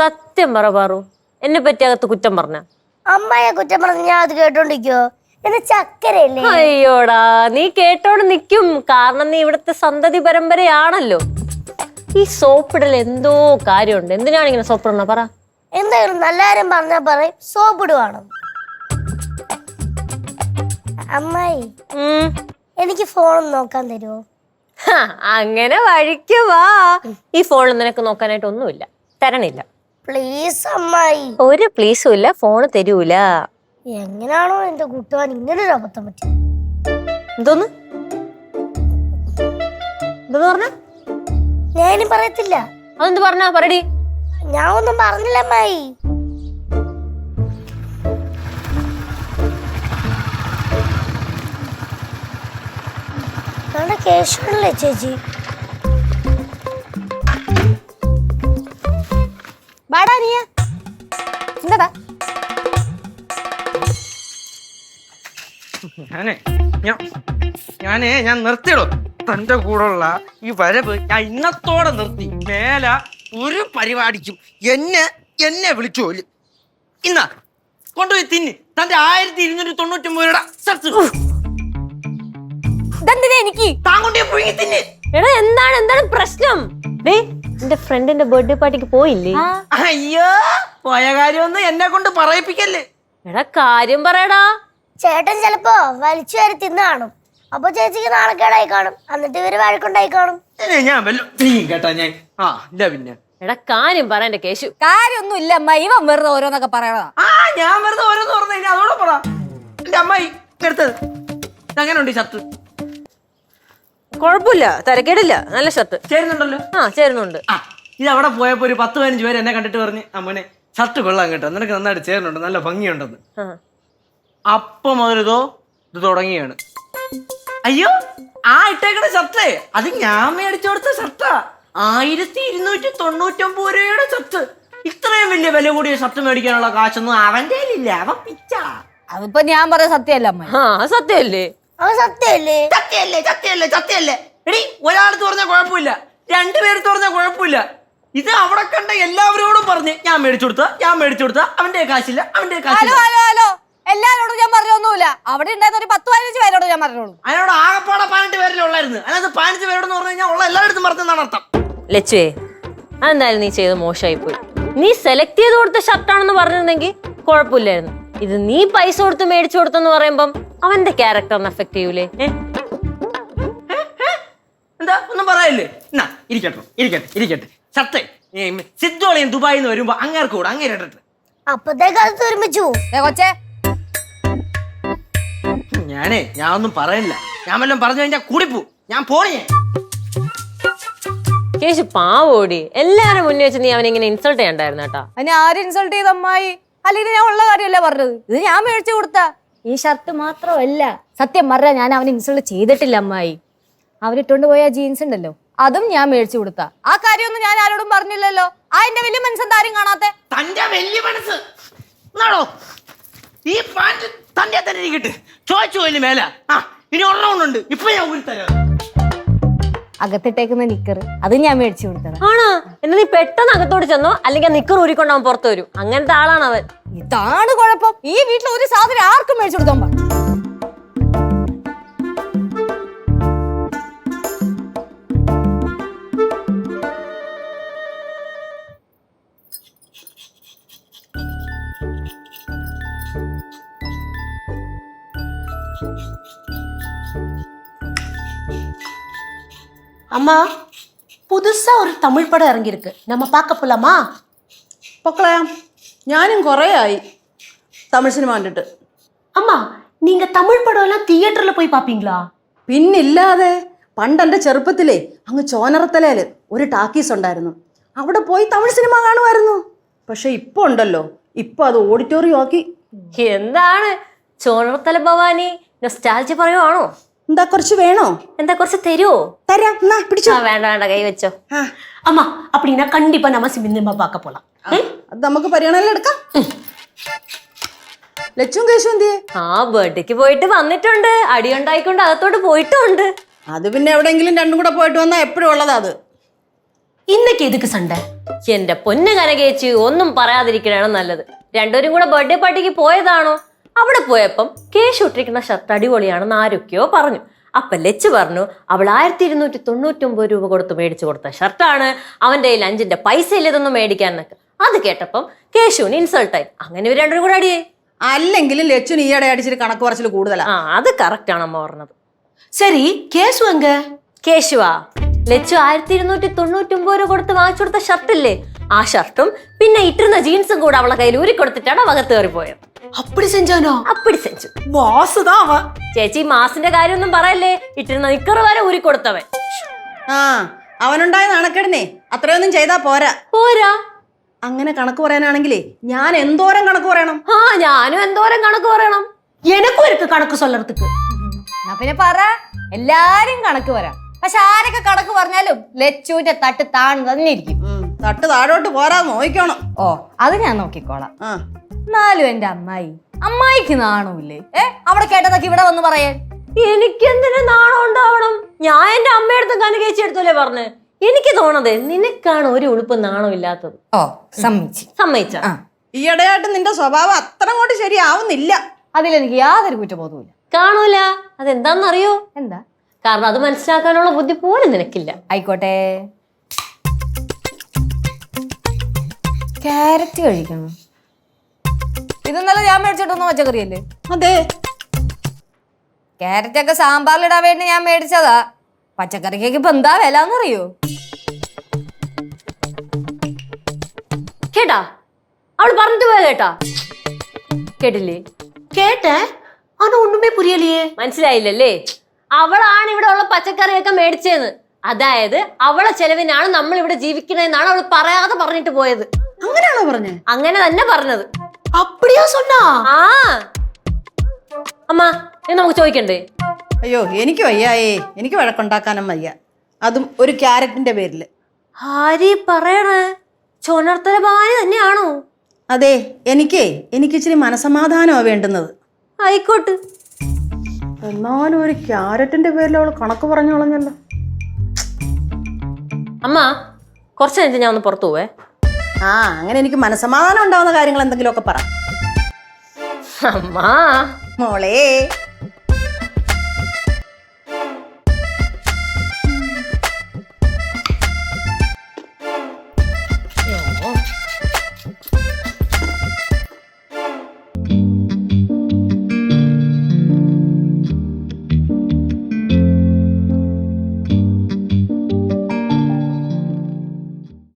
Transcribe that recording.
സത്യം പറ പാറു. എന്നെ പറ്റി അകത്ത് കുറ്റം പറഞ്ഞ. അമ്മയെ കുറ്റം പറഞ്ഞ് ഞാൻ അത് കേട്ടോണ്ടിരിക്കോ എന്നെ ചക്കരയല്ലേ? അയ്യോടാ നീ കേട്ടോണ്ട് നിക്കും. കാരണം നീ ഇവിടുത്തെ സന്തതി പരമ്പരയാണല്ലോ. ഈ സോപ്പിടൽ എന്തോ കാര്യമുണ്ട്. എന്തിനാണ് ഇങ്ങനെ സോപ്പിടണ? പറ. എന്തായാലും നല്ല കാര്യം പറഞ്ഞാ പറയും സോപ്പിടുവാണ്? അമ്മായി. എനിക്ക് ഫോണും നോക്കാൻ തരുമോ അങ്ങനെ വഴിക്ക് വാ. ഈ ഫോണിൽ നിനക്ക് നോക്കാനായിട്ട് ഒന്നുമില്ല തരണില്ല. പ്ലീസ് അമ്മായി. ഒരു പ്ലീസും ഇല്ല ഫോണ് തരൂല. എങ്ങനാണോ എന്റെ കൂട്ടുകാൻ ഇങ്ങനെ ഒരു അബദ്ധം പറ്റി. എന്തോന്ന്? എന്തോന്ന് പറഞ്ഞ? ഞാനും പറയത്തില്ല. അതെന്ത് പറഞ്ഞ? പറടി ഞാൻ ഒന്നും പറഞ്ഞില്ല അമ്മായി. നമ്മുടെ കേശവനല്ലേ ചേച്ചി? ഞാനേ ഞാൻ ഞാനേ ഞാൻ നിർത്തിയിടോ. തന്റെ കൂടെയുള്ള ഈ വരവ് ഞാൻ ഇന്നത്തോടെ നിർത്തി. മേല ഒരു പരിപാടിക്കും എന്നെ എന്നെ വിളിച്ചു പോലും. ഇന്നാ കൊണ്ടുപോയി തിന്ന്. തന്റെ ആയിരത്തി ഇരുന്നൂറ്റി തൊണ്ണൂറ്റൊമ്പത് ഷർട്ട് ഇതെന്തിനാ എനിക്ക്? താൻ കൊണ്ടുപോയി പുഴുങ്ങി തിന്ന്. എടാ എന്താണ് എന്താണ് പ്രശ്നം? എന്റെ ഫ്രണ്ടിന്റെ ബർത്ത്ഡേ പാർട്ടിക്ക് പോയില്ലേ? അയ്യോ പോയ കാര്യമൊന്നും എന്നെ കൊണ്ട് പറയിപ്പിക്കല്ലേ. എടാ കാര്യം പറയടാ. ചേട്ടൻ ചിലപ്പോ വലിച്ചു വരി തിന്നു കാണും. അപ്പൊ ചേച്ചിക്ക് നാണക്കേടായി കാണും. എന്നിട്ട് ഇവർ വഴക്കുണ്ടായി കാണും. ഞാൻ കേട്ടാ ഞാൻ ആ ഇല്ല പിന്നെ. എടാ കാര്യം പറ എന്റെ കേശു. കാര്യൊന്നും ഇല്ല അമ്മ ഇവൻ വെറുതെ ഓരോന്നൊക്കെ പറയണതാ. ആ ഞാൻ വെറുതെ ഓരോന്ന് പറഞ്ഞു കഴിഞ്ഞാൽ അതോടെ പറ. എന്റെ അമ്മായി എടുത്തത് ഉണ്ട് ഷർട്ട്. കുഴപ്പമില്ല തിരക്കേടില്ല. നല്ല ഷർട്ട്. ചേരുന്നുണ്ടല്ലോ. ആ ചേരുന്നുണ്ട്. ആ ഇത് അവിടെ പോയപ്പോ ഒരു പത്ത് പതിനഞ്ച് പേര് എന്നെ കണ്ടിട്ട് പറഞ്ഞ് അമ്മനെ ഷർട്ട് കൊള്ളാൻ കേട്ടോ. നിനക്ക് നന്നായിട്ട് ചേരുന്നുണ്ട്. നല്ല ഭംഗിയുണ്ടെന്ന്. ആ. അപ്പൊ മുതലിതോ ഇത് തുടങ്ങിയാണ്. അയ്യോ ആ ഇട്ടേക്കണ ഷർട്ടേ. അത് ഞാൻ മേടിച്ചു കൊടുത്ത ഷർട്ടാ. ആയിരത്തി ഇരുന്നൂറ്റി തൊണ്ണൂറ്റൊമ്പത് രൂപയുടെ ഷർട്ട്. ഇത്രയും വലിയ വില കൂടിയ ഷർട്ട് മേടിക്കാനുള്ള കാശൊന്നും അവന്റെ ഇല്ല അവൻ പിച്ച. അതിപ്പോ ഞാൻ പറഞ്ഞ സത്യല്ല അമ്മ? ആ സത്യമല്ലേ അത് സത്യമല്ലേ ചത്തയല്ലേ ചത്തയല്ലേ ചത്തയല്ലേ എടി ഒരാളത്ത് പറഞ്ഞാൽ കുഴപ്പമില്ല. രണ്ടുപേരത്ത് പറഞ്ഞാൽ കുഴപ്പമില്ല. ഇത് അവിടെ കണ്ട എല്ലാവരോടും പറഞ്ഞ് ഞാൻ മേടിച്ചു കൊടുത്ത ഞാൻ മേടിച്ചു കൊടുത്ത അവന്റെ കാശില്ല അവന്റെ ഹലോ കാശില്ല ഹലോ ഹലോ. എല്ലാരോടും ഞാൻ പറഞ്ഞൊന്നുമില്ല. അവിടെ ഉണ്ടായിരുന്ന ഒരു പത്ത് പതിനഞ്ച് പേരോട് ഞാൻ പറഞ്ഞോളൂ. അതിനോട് ആകപ്പാടെ പതിനെട്ട് പേരിലുള്ളായിരുന്നു അതിനകത്ത് പതിനഞ്ച് പേരോടെന്ന് പറഞ്ഞു കഴിഞ്ഞാൽ ഉള്ള എല്ലായിടത്തും പറഞ്ഞെന്നാണ് അർത്ഥം. ലച്ചുവേ അതെന്തായാലും നീ ചെയ്ത് മോശമായി പോയി നീ സെലക്ട് ചെയ്ത് കൊടുത്ത ഷർട്ടാണെന്ന് പറഞ്ഞിരുന്നെങ്കിൽ കുഴപ്പമില്ലായിരുന്നു. ഇത് നീ പൈസ കൊടുത്ത് മേടിച്ചു കൊടുത്തെന്ന് പറയുമ്പം അവന്റെ ക്യാരക്ടറിന് എഫക്ട് ചെയ്യൂലേ? എന്താ? ഒന്നും പറയല്ലേ എന്നാ ഇരിക്കട്ടെ ഇരിക്കട്ടെ ഇരിക്കട്ടെ. സത്തേ സിദ്ധോളിയൻ ദുബായിൽ നിന്ന് വരുമ്പോ അങ്ങേർക്ക് കൂടെ അങ്ങേരെ ഇടട്ടെ അപ്പത്തേക്കാലത്ത് ഒരുമിച്ചു. ഏ കൊച്ചേ ഞാനേ ഞാൻ ഒന്നും പറയില്ല ഞാൻ വല്ലതും പറഞ്ഞു കഴിഞ്ഞാൽ കൂടിപ്പോ. ഞാൻ പോണേ. കേശു പാവോടി എല്ലാരും മുന്നേ വെച്ച് നീ അവനെ ഇങ്ങനെ ഇൻസൾട്ട് ചെയ്യണ്ടായിരുന്നു കേട്ടോ. അതിനെ ആര് ഇൻസൾട്ട് ചെയ്ത അമ്മായി? അല്ലെങ്കിൽ ഞാൻ ഉള്ള കാര്യമല്ല പറഞ്ഞത്. ഇത് ഞാൻ മേടിച്ചു കൊടുത്ത. ഈ ഷർട്ട് മാത്രമല്ല. സത്യം പറഞ്ഞ ഞാൻ അവനെ ഇൻസൾട്ട് ചെയ്തിട്ടില്ല അമ്മായി. അവരിട്ടുകൊണ്ട് പോയ ജീൻസ് ഉണ്ടല്ലോ. അതും ഞാൻ മേടിച്ചു കൊടുത്ത. ആ കാര്യമൊന്നും ഞാൻ ആരോടും പറഞ്ഞില്ലല്ലോ. ആ എന്റെ വലിയ മനസ്സെന്താരും കാണാത്തെ? തന്റെ വലിയ മനസ്സ്. ഈ പാന്റ് തന്നെ തന്നെ ഇരിക്കട്ടെ ചോദിച്ചു പോയി മേല. ആ ഇനി ഒരെണ്ണമുണ്ട് ഇപ്പൊ ഞാൻ ഊരി തരാം. അകത്തിട്ടേക്കുന്ന നിക്കർ. അത് ഞാൻ മേടിച്ചു കൊടുത്തത്. ആണോ? എന്നാ നീ പെട്ടെന്ന് അകത്തോട്ട് ചെന്നോ? അല്ലെങ്കിൽ നിക്കർ ഊരിക്കൊണ്ട് അവൻ പുറത്ത് വരും. അങ്ങനത്തെ ആളാണ് അവൻ. ഇതാണ് കുഴപ്പം. ഈ വീട്ടിൽ ഒരു സാധനം ആർക്കും മേടിച്ചു കൊടുക്കാൻ. அம்மா புதுசா ஒரு தமிழ் படம் இறங்கியிருக்கு நம்ம பார்க்க போலாமா പൊക്കളയാം ഞാനും കുറേ ആയി തമിഴ് സിനിമ കണ്ടിട്ട് அம்மா நீங்க தமிழ் படம் எல்லாம் தியேட்டர்ல போய் பாப்பீங்களா പിന്നില്ലാതെ പണ്ട് എൻ്റെ ചെറുപ്പത്തിലേ അങ്ങ് ചോനറത്തലയിൽ ഒരു ടാക്കീസ് ഉണ്ടായിരുന്നു അവിടെ പോയി തമിഴ് സിനിമ കാണുമായിരുന്നു പക്ഷെ ഇപ്പോൾ ഉണ്ടല്ലോ ഇപ്പോൾ അത് ഓഡിറ്റോറിയം ആക്കി എന്താണ് ചോണർത്തല ഭവാനി നൊസ്റ്റാൾജി പറയുവാണോ എന്താ കുറച്ച് വേണോ? എന്താ കുറച്ച് തരുമോ തരാം. പിടിച്ചോ. വേണ്ട വേണ്ട കൈ വെച്ചോ. അമ്മ അപ്പടിനാ കണ്ടിപ്പാ നമ്മ സിമിന്ദമ്മ പാക്ക പോളാം അത് നമുക്ക് പറയണല്ലോ എടുക്കാം. ലച്ചും കേശു എന്തിയെ? ആ ബർത്ത്ഡേക്ക് പോയിട്ട് വന്നിട്ടുണ്ട്. അടിയുണ്ടായിക്കൊണ്ട് അകത്തോട്ട് പോയിട്ടുണ്ട്. അത് പിന്നെ എവിടെങ്കിലും രണ്ടും കൂടെ പോയിട്ട് വന്നാ എപ്പോഴും ഉള്ളതാ അത്. ഇന്നൊക്കെ ഇതൊക്കെ സണ്ട എന്റെ പൊന്നു കനകേച്ച് ഒന്നും പറയാതിരിക്കണോ നല്ലത്. രണ്ടുപേരും കൂടെ ബർത്ത്ഡേ പാർട്ടിക്ക് പോയതാണോ? അവിടെ പോയപ്പം കേശു ഇട്ടിരിക്കുന്ന ഷർട്ട് അടിപൊളിയാണെന്ന് ആരൊക്കെയോ പറഞ്ഞു. അപ്പൊ ലച്ച് പറഞ്ഞു അവൾ ആയിരത്തി ഇരുന്നൂറ്റി തൊണ്ണൂറ്റൊമ്പത് രൂപ കൊടുത്ത് മേടിച്ചു കൊടുത്ത ഷർട്ടാണ്. അവന്റെ കയ്യിൽ അഞ്ചിന്റെ പൈസ ഇല്ലതൊന്നും മേടിക്കാൻ എന്നൊക്കെ അത് കേട്ടപ്പം കേശുവിന് ഇൻസൾട്ടായി അങ്ങനെ ഇവർ രണ്ടും കൂടെ അടിയായി അല്ലെങ്കിലും ലച്ചുന് ഈയിടെ അടിച്ചിട്ട് കണക്ക് കുറച്ചിൽ കൂടുതലാണ് ആ അത് കറക്റ്റ് ആണ് അമ്മ പറഞ്ഞത്. ശരി കേശു അങ്ക് കേശുവാ ലച്ചു ആയിരത്തി ഇരുന്നൂറ്റി തൊണ്ണൂറ്റി ഒമ്പത് രൂപ കൊടുത്ത് വാങ്ങിച്ചു കൊടുത്ത ഷർട്ടില്ലേ? ആ ഷർട്ടും പിന്നെ ഇട്ടിരുന്ന ജീൻസും കൂടെ അവളെ കയ്യിൽ ഊരി കൊടുത്തിട്ടാണ് അവകത്ത് പോയത് അപ്പടി സെഞ്ചാനോ? അപ്പടി സെഞ്ചു. മാസ് ചേച്ചി മാസിന്റെ കാര്യമൊന്നും പറയല്ലേ? ഇട്ടിരുന്ന നിക്കർ വരെ ഊരി കൊടുത്തവൻ ആ അവനുണ്ടായ നാണക്കെടുന്നേ അത്രയൊന്നും ചെയ്താ പോരാ. പോരാ? അങ്ങനെ കണക്ക് പറയാനാണെങ്കിലേ ഞാൻ എന്തോരം കണക്ക് പറയണം? ആ ഞാനും എന്തോരം കണക്ക് പറയണം? എനക്കും കണക്ക് സ്വല്ലർത്തുക്ക് പിന്നെ പറ. എല്ലാരും കണക്ക് പറയാം പക്ഷെ ആരൊക്കെ കണക്ക് പറഞ്ഞാലും ലച്ചുവിന്റെ തട്ട് താൺ തന്നെ ഇരിക്കും തട്ട് താഴോട്ട് പോരാ നോക്കണം ഓ അത് ഞാൻ നോക്കിക്കോളാം. ആ. എന്നാലും എന്റെ അമ്മായി അമ്മായിക്ക് നാണമില്ലേ ഏ അവിടെ കേട്ടതൊക്കെ ഇവിടെ വന്ന് പറയാൻ എനിക്കെന്തിനു നാണം ഉണ്ടാവണം? ഞാൻ എന്റെ അമ്മയടുത്തും കനകേച്ചി എടുത്തല്ലേ പറഞ്ഞു? എനിക്ക് തോന്നതേ നിനക്കാണ് ഒരു ഉളുപ്പ് നാണം ഇല്ലാത്തത് ഓ സമ്മതിച്ചു. സമ്മതിച്ച. ഈയിടെയായിട്ട് നിന്റെ സ്വഭാവം അത്ര കൊണ്ട് ശരിയാവുന്നില്ല. അതിലെനിക്ക് യാതൊരു കുറ്റബോധവുമില്ല. കാണൂല. അതെന്താന്നറിയോ? എന്താ? കാരണം അത് മനസ്സിലാക്കാനുള്ള ബുദ്ധി പോലും നിനക്കില്ല. ആയിക്കോട്ടെ. കാരറ്റ് കഴിക്കണം. ഇതെന്നല്ല ഞാൻ മേടിച്ചിട്ടൊന്നും പച്ചക്കറിയല്ലേ? അതെ. കാരറ്റ് ഒക്കെ സാമ്പാറിലിടാൻ വേണ്ടി ഞാൻ മേടിച്ചതാ. പച്ചക്കറിക്കൊക്കെ ഇപ്പൊ എന്താ വില എന്നറിയോ കേട്ടാ? അവൾ പറഞ്ഞിട്ട് പോയ കേട്ടാ? കേട്ടില്ലേ? കേട്ടേ? അത് ഒന്നുമേ പുരിയല്ലേ മനസ്സിലായില്ലല്ലേ? അവളാണ് ഇവിടെ ഉള്ള പച്ചക്കറിയൊക്കെ മേടിച്ചതെന്ന് അതായത് അവളെ ചെലവിനാണ് നമ്മൾ ഇവിടെ ജീവിക്കണതെന്നാണ് അവൾ പറയാതെ പറഞ്ഞിട്ട് പോയത്. അങ്ങനെയാണോ പറഞ്ഞത് അങ്ങനെ തന്നെ പറഞ്ഞത്. അപ്പടിയാ സൊന്നാ? ആ. അമ്മ ഇത് നമുക്ക് ചോദിക്കണ്ടേ? അയ്യോ എനിക്ക് വയ്യായേ. എനിക്ക് വഴക്കുണ്ടാക്കാനും വയ്യ. അതും ഒരു ക്യാരറ്റിന്റെ പേരിൽ ഹാരി പറയണേ? ചോണർത്തല ഭാര്യ തന്നെയാണോ? അതെ എനിക്കേ എനിക്ക് ഇച്ചിരി മനസമാധാനമാണ് വേണ്ടുന്നത്. ആയിക്കോട്ട്. എന്നാലും ഒരു ക്യാരറ്റിന്റെ പേരിൽ അവൾ കണക്ക് പറഞ്ഞോളഞ്ഞല്ലോ അമ്മ കുറച്ച് കഴിഞ്ഞിട്ട് ഞാൻ ഒന്ന് പുറത്തു പോവേ. ആ അങ്ങനെ എനിക്ക് മനസമാധാനം ഉണ്ടാവുന്ന കാര്യങ്ങൾ എന്തെങ്കിലുമൊക്കെ പറ. അമ്മാ. മോളേ.